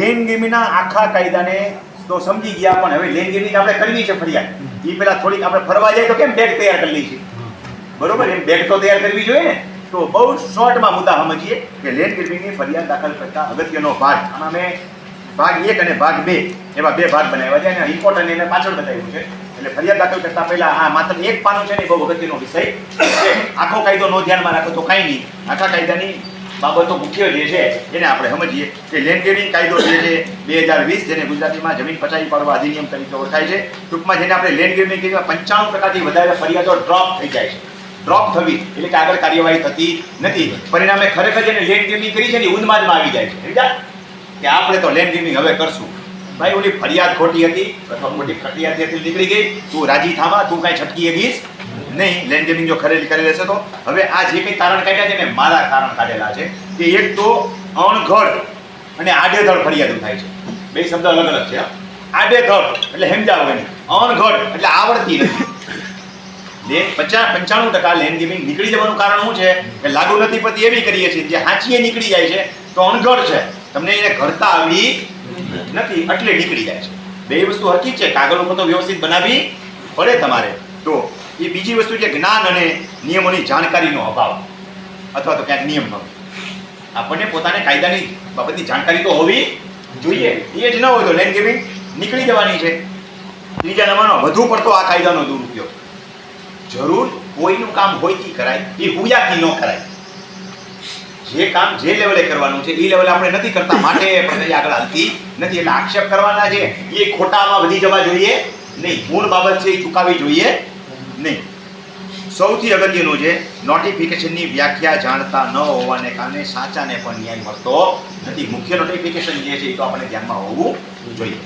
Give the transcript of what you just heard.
Lane ગેમિંગના આખા કાયદાને તો સમજી ગયા પણ હવે લેન ગેમિંગ આપણે કરવી છે ફરિયાદ. એ પેલા થોડીક આપણે ફરવા જાય તો કેમ બેગ તૈયાર કરી લઈએ બરોબર એમ બેગ તો તૈયાર કરવી જોઈએ ને? તો બહુ શોર્ટમાં મુદ્દા સમજીએ કે લેન ગેમિંગની ફરિયાદ દાખલ કરતા અગત્યનો ભાગ. આમાં મેં ભાગ એક અને ભાગ બે એવા બે ભાગ બનાવ્યા છે અને ઇમ્પોર્ટન્ટ એને પાછળ બતાવ્યું છે. એટલે ફરિયાદ દાખલ કરતા પહેલા આ માત્ર એક પાનું છે ને બહુ અગત્યનો વિષય. આખો કાયદો નો ધ્યાનમાં રાખો તો કાંઈ નહીં. આખા કાયદાની બાબતો મુખ્ય જે છે, એને આપણે સમજીએ કે લેન્ડ ગ્રેડિંગ કાયદો જે છે, બે હજાર વીસ જેને ગુજરાતીમાં જમીન પચાવી પાડવા અધિનિયમ તરીકે ઓળખાય છે, ટૂંકમાં જેને આપણે લેન્ડ ગ્રેડિંગ કહીએ, પંચાણું ટકાથી વધારે ફરિયાદો ડ્રોપ થઈ જાય છે. ડ્રોપ થવી, એટલે કે આગળ કાર્યવાહી થતી નથી. પરિણામે ખરેખર જેને લેન્ડ ગ્રેડિંગ કરી છે ને એ ઉન્માદમાં આવી જાય છે? કે આપણે તો લેન્ડ ગ્રેડિંગ હવે કરશું. ભાઈ, ઓલી ફરિયાદ ખોટી હતી, અથવા મોટી ફરિયાદ નીકળી ગઈ. તું રાજી થાવા, તું કાંઈ છટકી શકીશ નહીં લેન્ડ ગેમિંગ જો ખરીદી કરી લેશે તો? હવે આ જે કંઈ તારણ કાઢ્યા છે ને, મારા તારણ કાઢેલા છે કે એક તો અણઘડ અને આડેધડ ફરિયાદો થાય છે. બે શબ્દ અલગ અલગ છે. આડેધડ એટલે સમજાવો એની. અણઘડ એટલે આવડતી નથી. પચાસ પંચાણું ટકા લેન્ડ ગેમિંગ નીકળી જવાનું કારણ શું છે? કે લાગુ નથી પડતી, એવી કરીએ છીએ. જે હાંચીએ નીકળી જાય છે, તો અણઘડ છે. તમને એને ઘડતા આવી નથી, એટલે નીકળી જાય છે. બે વસ્તુ હકી છે. કાગળ ઉપર તો વ્યવસ્થિત બનાવવી પડે તમારે. તો એ બીજી વસ્તુ છે જ્ઞાન અને નિયમોની જાણકારીનો અભાવ. અથવા તો ક્યાંક નિયમ હોય. આપણને પોતાને કાયદાની બાબતની જાણકારી તો હોવી જોઈએ. એ જ ન હોય તો લેન્ડ ગેમિંગ નીકળી જવાની છે. ત્રીજા નંબરનો, વધુ પડતો આ કાયદાનો દુરુપયોગ. જરૂર કોઈનું કામ હોયથી કરાય, એ હુયાથી ન કરાય. જે કામ જે લેવલે કરવાનું છે એ લેવલે આપણે નથી કરતા. માટે પ્રજા આગળ હાલતી નથી. એટલે આક્ષેપ કરવાના છે. એ ખોટામાં વધી જવા જોઈએ નહીં. મૂળ બાબત છે, એ ચૂકાવી જોઈએ. નહીં. સૌથી અગત્યનું છે નોટિફિકેશનની વ્યાખ્યા જાણતા ન હોવાને કારણે સાચાને પણ ન્યાય મળતો નથી. મુખ્ય નોટિફિકેશન જે છે એ તો આપણે ધ્યાનમાં હોવું જોઈએ.